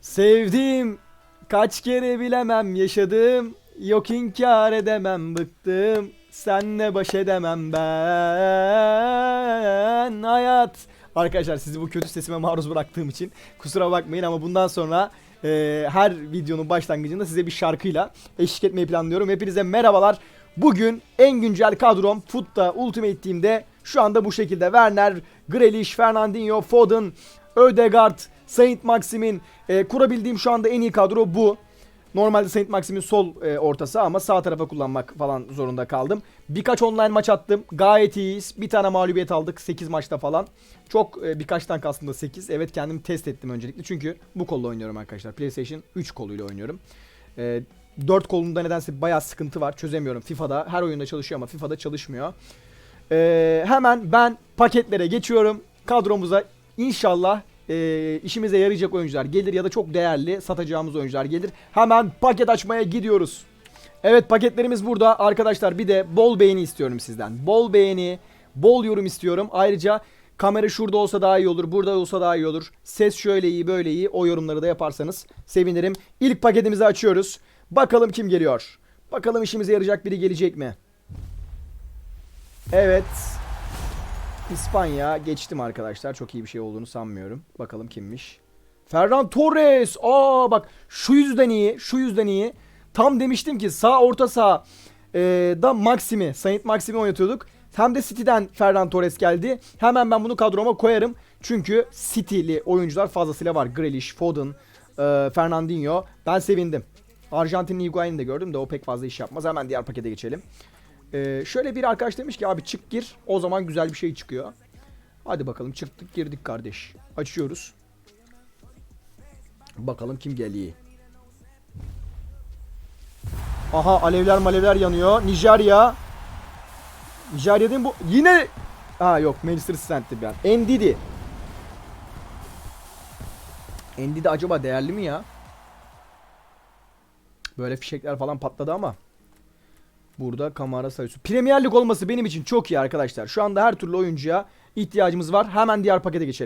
Sevdim kaç kere bilemem yaşadım Yok inkar edemem bıktım Senle baş edemem ben Hayat Arkadaşlar sizi bu kötü sesime maruz bıraktığım için kusura bakmayın ama bundan sonra e, her videonun başlangıcında size bir şarkıyla eşlik etmeyi planlıyorum. Hepinize merhabalar. Bugün en güncel kadrom Foot'ta Ultimate Team'de şu anda bu şekilde. Werner, Grealish, Fernandinho, Foden, Ödegaard, Saint Maximin e, kurabildiğim şu anda en iyi kadro bu. Normalde Saint Maximin sol e, ortası ama sağ tarafa kullanmak falan zorunda kaldım. Birkaç online maç attım. Gayet iyiyiz. Bir tane mağlubiyet aldık 8 maçta falan. Çok e, birkaçtan kastım da 8. Evet kendimi test ettim öncelikle. Çünkü bu kolla oynuyorum arkadaşlar. PlayStation 3 koluyla oynuyorum. E, 4 kolunda nedense bayağı sıkıntı var. Çözemiyorum. FIFA'da her oyunda çalışıyor ama FIFA'da çalışmıyor. E, hemen ben paketlere geçiyorum. Kadromuza inşallah e, işimize yarayacak oyuncular gelir ya da çok değerli satacağımız oyuncular gelir. Hemen paket açmaya gidiyoruz. Evet paketlerimiz burada. Arkadaşlar bir de bol beğeni istiyorum sizden. Bol beğeni, bol yorum istiyorum. Ayrıca kamera şurada olsa daha iyi olur, burada olsa daha iyi olur. Ses şöyle iyi, böyle iyi. O yorumları da yaparsanız sevinirim. İlk paketimizi açıyoruz. Bakalım kim geliyor. Bakalım işimize yarayacak biri gelecek mi? Evet. İspanya geçtim arkadaşlar. Çok iyi bir şey olduğunu sanmıyorum. Bakalım kimmiş. Ferran Torres. Aa bak şu yüzden iyi. Şu yüzden iyi. Tam demiştim ki sağ orta sağ e, da Maximi. Saint Maximi oynatıyorduk. Hem de City'den Ferran Torres geldi. Hemen ben bunu kadroma koyarım. Çünkü City'li oyuncular fazlasıyla var. Grealish, Foden, e, Fernandinho. Ben sevindim. Arjantinli Higuain'i de gördüm de o pek fazla iş yapmaz. Hemen diğer pakete geçelim. Ee, şöyle bir arkadaş demiş ki abi çık gir o zaman güzel bir şey çıkıyor. Hadi bakalım çıktık girdik kardeş. Açıyoruz. Bakalım kim geliyor. Aha alevler malevler yanıyor. Nijerya. Nijerya değil mi bu? Yine... Ha yok Manchester City'di ben. Ndidi. Ndidi acaba değerli mi ya? Böyle fişekler falan patladı ama. Burada kamera sayısı. Premier Lig olması benim için çok iyi arkadaşlar. Şu anda her türlü oyuncuya ihtiyacımız var. Hemen diğer pakete geçelim.